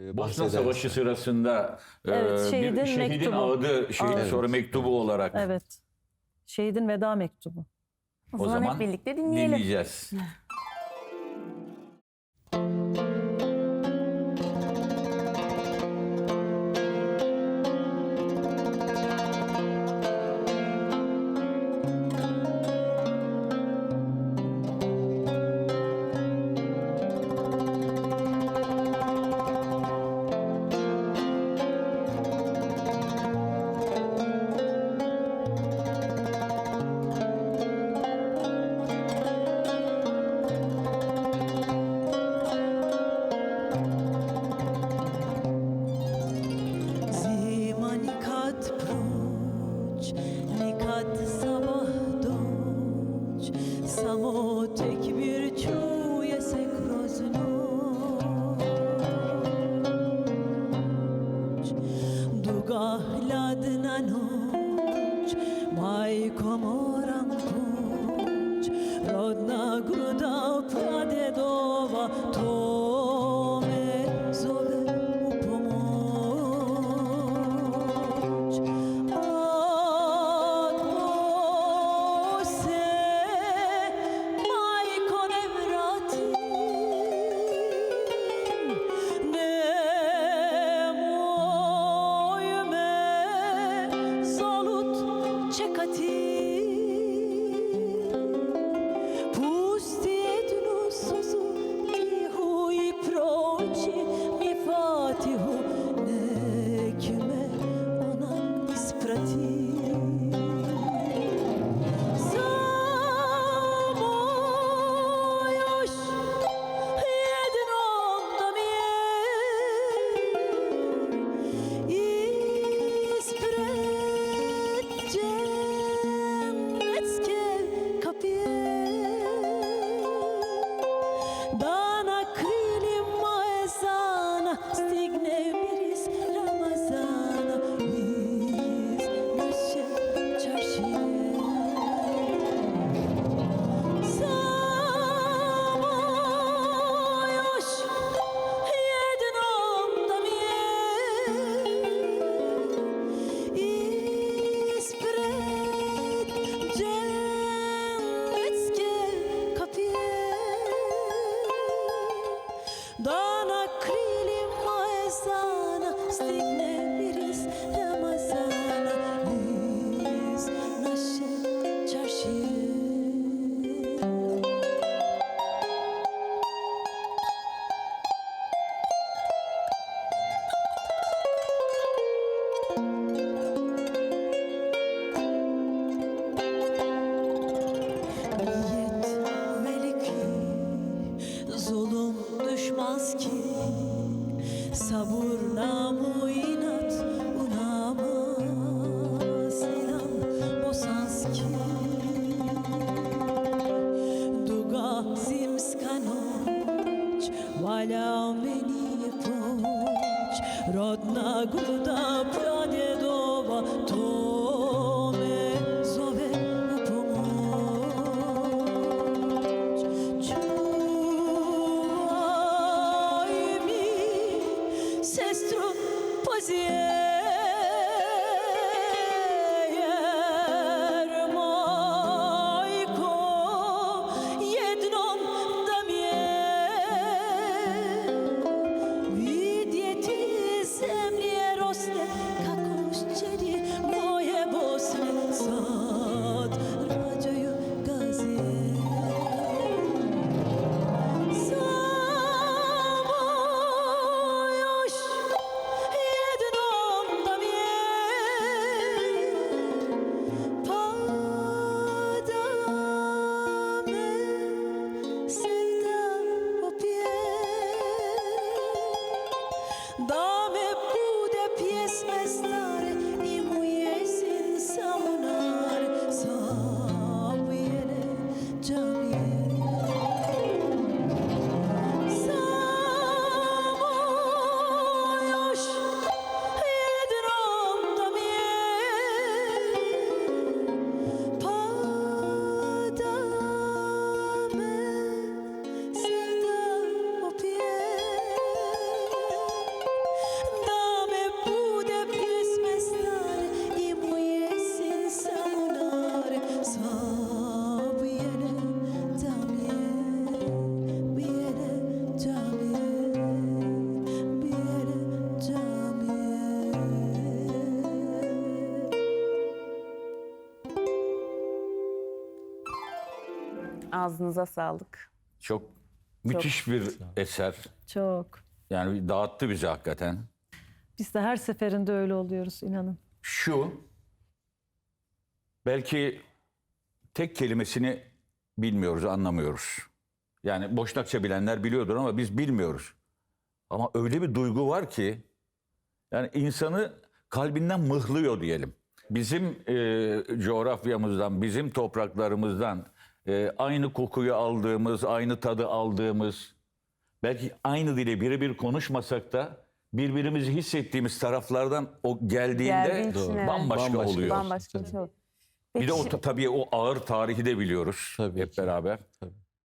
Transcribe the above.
e, Bosna. Savaşı sırasında e, Evet, şehidin bir şehidin mektubu. ağıdı şehit Evet. sonra mektubu olarak Evet. Şehidin veda mektubu. O, o zaman, zaman hep birlikte dinleyelim. dinleyeceğiz. rodna gruda pradedova, to me zove u pomoć. Ako se ne vratim, nemoj me zalut. Da na krilima ezana stigne meni poć Rodna gruda pradjedova To me zove u pomoć Čuvaj mi Sestru Jer Da Ağzınıza sağlık. Çok müthiş bir eser. Çok. Yani dağıttı bizi hakikaten. Biz de her seferinde öyle oluyoruz inanın. Şu belki tek kelimesini bilmiyoruz, anlamıyoruz. Yani Boşnakça bilenler biliyordur ama biz bilmiyoruz. Ama öyle bir duygu var ki yani insanı kalbinden mıhlıyor diyelim. Bizim e, coğrafyamızdan, bizim topraklarımızdan e, aynı kokuyu aldığımız, aynı tadı aldığımız, belki aynı dili birebir konuşmasak da birbirimizi hissettiğimiz taraflardan o geldiğinde Geldiği için bambaşka, Bambaşka. oluyor. Bambaşka bir şey oldu. Bir de o tabii o ağır tarihi de biliyoruz Tabii hep ki. beraber. Tabii.